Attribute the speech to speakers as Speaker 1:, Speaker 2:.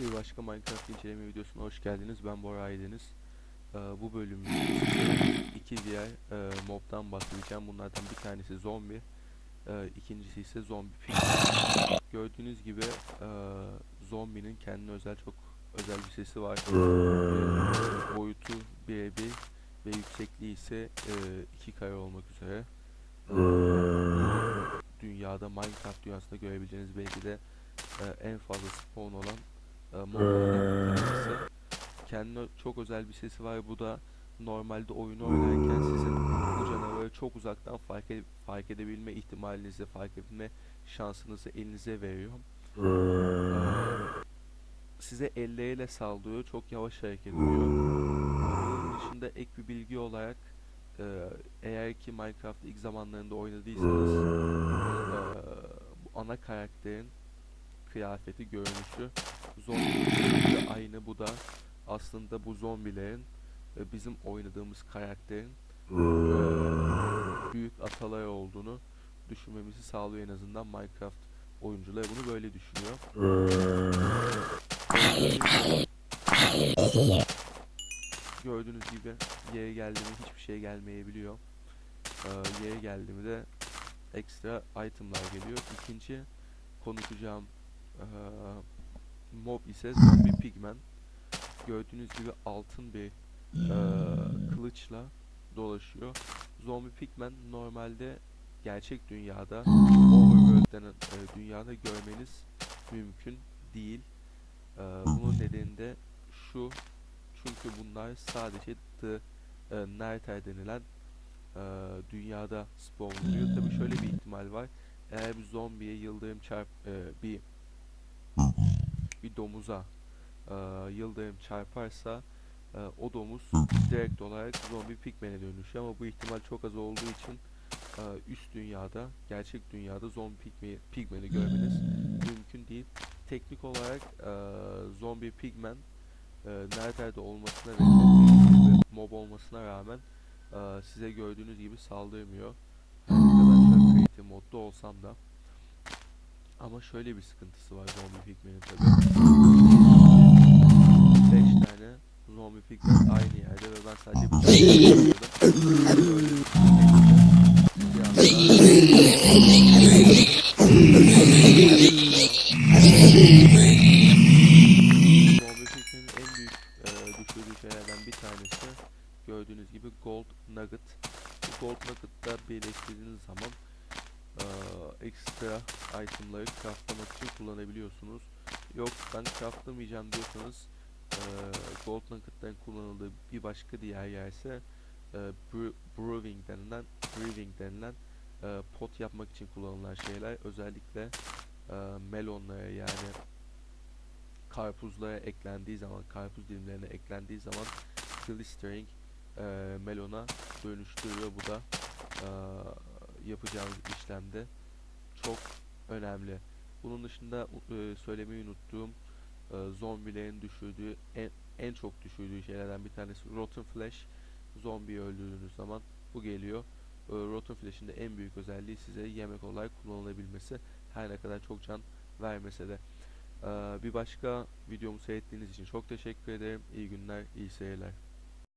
Speaker 1: Bir başka Minecraft inceleme videosuna hoş geldiniz. Ben Bora Aydeniz. Ee, bu bölümde iki diğer e, mobdan bahsedeceğim. Bunlardan bir tanesi zombi, e, ikincisi ise zombi pig. Gördüğünüz gibi e, zombinin kendine özel çok özel bir sesi var. E, boyutu birebir ve yüksekliği ise e, iki kare olmak üzere. E, dünyada Minecraft dünyasında görebileceğiniz belki de e, en fazla spawn olan e. Kendine çok özel bir sesi var. Bu da normalde oyunu oynarken sizin bu canavarı çok uzaktan fark, ede- fark edebilme ihtimalinizi, fark edebilme şansınızı elinize veriyor. Ee, size elleriyle saldırıyor. Çok yavaş hareket ediyor. Bunun dışında ek bir bilgi olarak e, eğer ki Minecraft ilk zamanlarında oynadıysanız e, bu ana karakterin kıyafeti, görünüşü zombi aynı bu da aslında bu zombilerin e, bizim oynadığımız karakterin e, büyük ataları olduğunu düşünmemizi sağlıyor en azından Minecraft oyuncuları bunu böyle düşünüyor. Gördüğünüz gibi yere geldiğinde hiçbir şey gelmeyebiliyor. Ee, yere geldiğinde de ekstra itemlar geliyor. İkinci konuşacağım eee, mob ise Zombie Pigman. Gördüğünüz gibi altın bir eee, kılıçla dolaşıyor. Zombie Pigman normalde gerçek dünyada Overworld eee, dünyada görmeniz mümkün değil. Eee, bunun nedeni de şu çünkü bunlar sadece The eee, Nether denilen eee, dünyada spawn oluyor. Tabi şöyle bir ihtimal var. Eğer bir zombiye yıldırım çarp eee, bir bir domuza eee, yıldırım çarparsa eee, o domuz direkt olarak zombi pigmene dönüşüyor ama bu ihtimal çok az olduğu için eee, üst dünyada gerçek dünyada zombi pigme, pigmeni görmeniz mümkün değil. Teknik olarak eee, zombi pigmen eee nerede olmasına ve mob olmasına rağmen eee, size gördüğünüz gibi saldırmıyor. An creative modda olsam da. Ama şöyle bir sıkıntısı var zombi pigmenin tabi. 5 tane zombi pigmen aynı yerde ve ben sadece bir tane. Zombi pigmenin en büyük e, düşürdüğü şeylerden bir tanesi gördüğünüz gibi gold nugget. Bu gold nugget'la birleştirdiğiniz zaman e, ekstra itemları craftlamak için kullanabiliyorsunuz. Yok ben craftlamayacağım diyorsanız e, gold nugget'ların kullanıldığı bir başka diğer yer ise e, brew- brewing denilen brewing denilen e, pot yapmak için kullanılan şeyler özellikle e, melonlara yani karpuzlara eklendiği zaman karpuz dilimlerine eklendiği zaman glistering e, melona dönüştürüyor bu da e, yapacağımız işlemde çok önemli. Bunun dışında e, söylemeyi unuttuğum e, zombilerin düşürdüğü en, en çok düşürdüğü şeylerden bir tanesi Rotten Flesh. Zombiyi öldürdüğünüz zaman bu geliyor. E, Rotten Flesh'in de en büyük özelliği size yemek olarak kullanılabilmesi. Her ne kadar çok can vermese de. E, bir başka videomu seyrettiğiniz için çok teşekkür ederim. İyi günler, iyi seyirler.